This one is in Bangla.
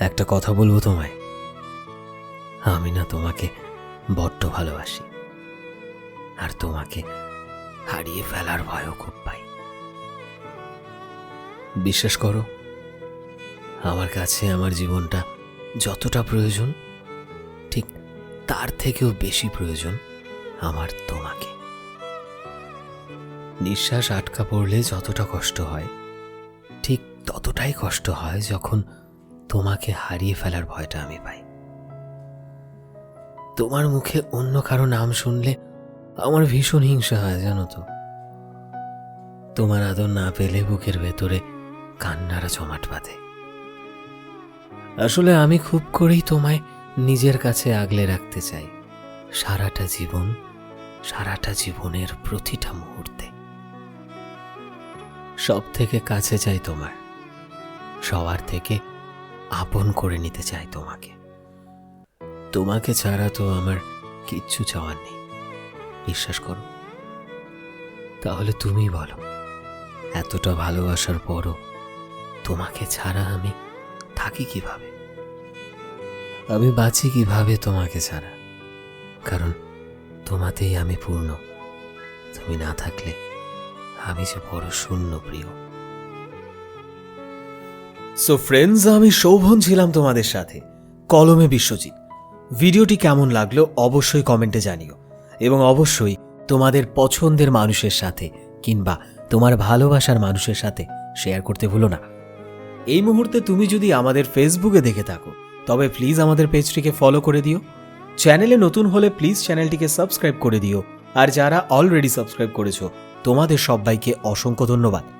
একটা কথা বলব তোমায়? আমি না তোমাকে বড্ড ভালোবাসি। আর তোমাকে হারিয়ে ফেলার ভয়ও খুব পাই। বিশ্বাস করো, আমার কাছে আমার জীবনটা যতটা প্রয়োজন, ঠিক তার থেকেও বেশি প্রয়োজন আমার তোমাকে। নিঃশ্বাস আটকা পড়লে যতটা কষ্ট হয়, ঠিক ততটাই কষ্ট হয় যখন তোমাকে হারিয়ে ফেলার ভয়টা আমি পাই। তোমার মুখে অন্য কারও নাম শুনলে আমার ভীষণ হিংসা হয়, জানো তো। তোমার আদর না পেলে বুকের ভেতরে কান্নারা জমাট বাঁধে। আসলে আমি খুব করেই তোমায় নিজের কাছে আগলে রাখতে চাই, সারাটা জীবন, সারাটা জীবনের প্রতিটা মুহূর্তে। সব থেকে কাছে চাই তোমার, সবার থেকে আপন করে নিতে চাই তোমাকে। তোমাকে ছাড়া তো আমার কিচ্ছু চাওয়ার নেই। বিশ্বাস করো। তাহলে তুমি বলো, এতটা ভালোবাসার পরও তোমাকে ছাড়া আমি থাকি কীভাবে? আমি বাঁচি কীভাবে তোমাকে ছাড়া? কারণ তোমাতেই আমি পূর্ণ। তুমি না থাকলে আমি যে বড় শূন্য প্রিয়। সো ফ্রেন্ডস আমি শোভন ছিলাম তোমাদের সাথে। কলমে বিশ্বজিৎ। ভিডিওটি কেমন লাগল অবশ্যই কমেন্টে জানিও। এবং অবশ্যই তোমাদের পছন্দের মানুষের সাথে কিংবা তোমার ভালোবাসার মানুষের সাথে শেয়ার করতে ভুলো না। এই মুহূর্তে তুমি যদি আমাদের ফেসবুকে দেখে থাকো, তবে প্লিজ আমাদের পেজটিকে ফলো করে দিও। চ্যানেলে নতুন হলে প্লিজ চ্যানেলটিকে সাবস্ক্রাইব করে দিও। আর যারা অলরেডি সাবস্ক্রাইব করেছ, তোমাদের সবাইকে অসংখ্য ধন্যবাদ।